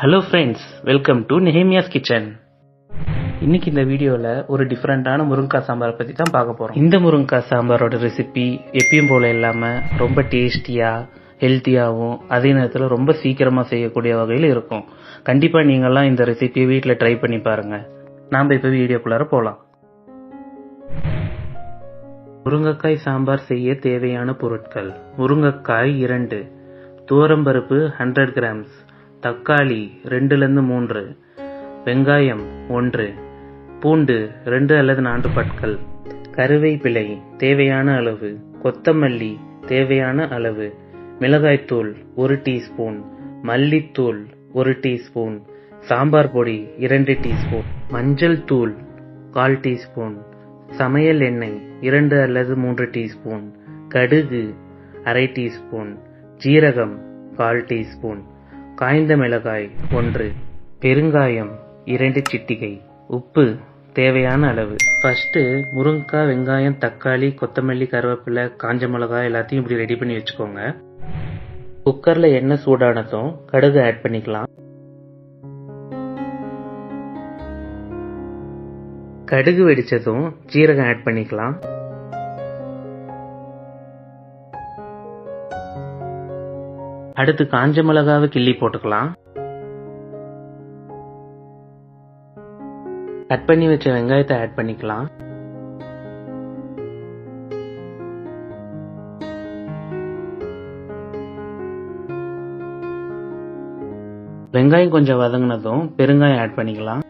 Hello friends welcome to Nehemiah's kitchen இன்னைக்கு இந்த வீடியோவில் ஒரு டிஃப்ரெண்ட்டான முருங்கைக்காய் சாம்பாரை பற்றி தான் பார்க்க போகிறோம் இந்த முருங்கைக்காய் சாம்பாரோட ரெசிபி எப்பயும் போல இல்லாமல் ரொம்ப டேஸ்டியாக ஹெல்த்தியாகவும் அதே நேரத்தில் ரொம்ப சீக்கிரமாக செய்யக்கூடிய வகையில் இருக்கும். கண்டிப்பாக நீங்கள்லாம் இந்த ரெசிபியை வீட்டில் ட்ரை பண்ணி பாருங்கள் நாம் இப்போ வீடியோக்குள்ளார போகலாம் முருங்கைக்காய் சாம்பார் செய்ய தேவையான பொருட்கள். முருங்கைக்காய் இரண்டு. துவரம்பருப்பு ஹண்ட்ரட் கிராம்ஸ் தக்காளி ரெண்டுலேருந்து மூன்று வெங்காயம் ஒன்று பூண்டு ரெண்டு அல்லது நான்கு பற்கள் கருவேப்பிலை தேவையான அளவு கொத்தமல்லி தேவையான அளவு மிளகாய்த்தூள் ஒரு டீஸ்பூன் மல்லித்தூள் ஒரு டீஸ்பூன் சாம்பார் பொடி இரண்டு டீஸ்பூன் மஞ்சள் தூள் கால் டீஸ்பூன் சமையல் எண்ணெய் இரண்டு அல்லது மூன்று டீஸ்பூன் கடுகு அரை டீஸ்பூன் ஜீரகம் கால் டீஸ்பூன் காய்ந்த மிளகாய் ஒன்று பெருங்காயம் இரண்டு சிட்டிகை உப்பு தேவையான அளவு. ஃபர்ஸ்ட் முருங்கைக்காய் வெங்காயம் தக்காளி கொத்தமல்லி கருவேப்பிலை காஞ்ச மிளகாய் எல்லாத்தையும் இப்படி ரெடி பண்ணி வச்சுக்கோங்க. குக்கர்ல எண்ணெய் சூடானதும் கடுகு ஆட் பண்ணிக்கலாம். கடுகு வெடிச்சதும் ஜீரகம் ஆட் பண்ணிக்கலாம். அடுத்து காஞ்ச மிளகாவை கிள்ளி போட்டுக்கலாம். கட் பண்ணி வச்ச வெங்காயத்தை ஆட் பண்ணிக்கலாம். வெங்காயம் கொஞ்சம் வதங்கினதும் பெருங்காயம் ஆட் பண்ணிக்கலாம்.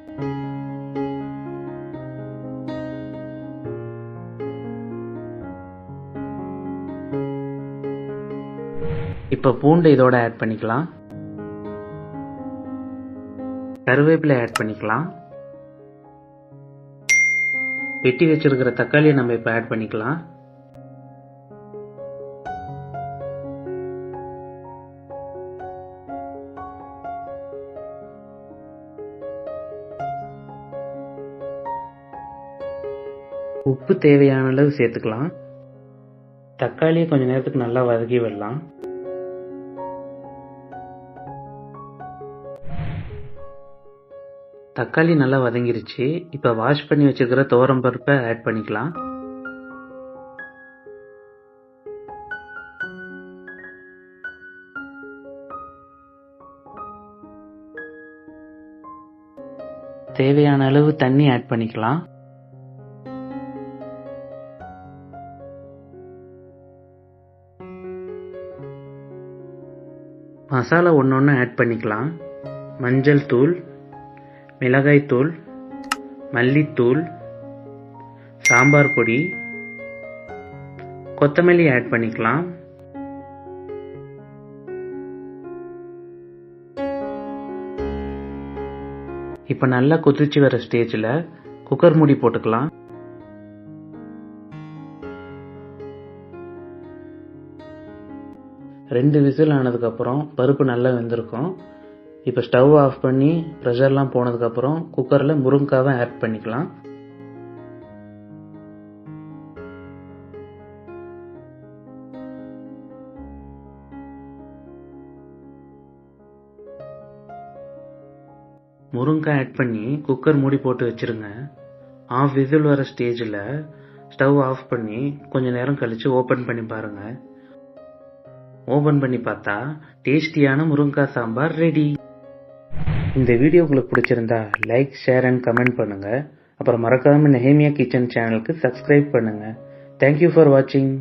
இப்போ பூண்டு இதோட ஆட் பண்ணிக்கலாம். கருவேப்பிலை ஆட் பண்ணிக்கலாம். வெட்டி வச்சிருக்கிற தக்காளியை நம்ம இப்போ ஆட் பண்ணிக்கலாம். உப்பு தேவையான அளவு சேர்த்துக்கலாம். தக்காளியை கொஞ்ச நேரத்துக்கு நல்லா வதக்கி விடலாம். தக்காளி நல்லா வதங்கிருச்சு. இப்போ வாஷ் பண்ணி வச்சுருக்கிற துவரம் பருப்பை ஆட் பண்ணிக்கலாம். தேவையான அளவு தண்ணி ஆட் பண்ணிக்கலாம். மசாலா ஒன்று ஒன்று ஆட் பண்ணிக்கலாம். மஞ்சள் தூள் மிளகாய்த்தூள் மல்லித்தூள் சாம்பார் பொடி கொத்தமல்லி ஆட் பண்ணிக்கலாம். இப்போ நல்லா கொதிச்சு வர ஸ்டேஜில் குக்கர் மூடி போட்டுக்கலாம். ரெண்டு விசில் ஆனதுக்கப்புறம் பருப்பு நல்லா வெந்திருக்கும். இப்போ ஸ்டவ் ஆஃப் பண்ணி ப்ரெஷர்லாம் போனதுக்கப்புறம் குக்கரில் முருங்காவை ஆட் பண்ணிக்கலாம். முருங்காய் ஆட் பண்ணி குக்கர் மூடி போட்டு வச்சிருங்க. ஆஃப் விசில் வர ஸ்டேஜில் ஸ்டவ் ஆஃப் பண்ணி கொஞ்ச நேரம் கழித்து ஓப்பன் பண்ணி பாருங்கள் ஓப்பன் பண்ணி பார்த்தா டேஸ்டியான முருங்காய் சாம்பார் ரெடி இந்த வீடியோ உங்களுக்கு பிடிச்சிருந்தா லைக் ஷேர் அண்ட் கமெண்ட் பண்ணுங்க. அப்புறம் மறக்காம நெஹேமியா கிச்சன் சேனலுக்கு சப்ஸ்கிரைப் பண்ணுங்க. தேங்க்யூ ஃபார் வாட்சிங்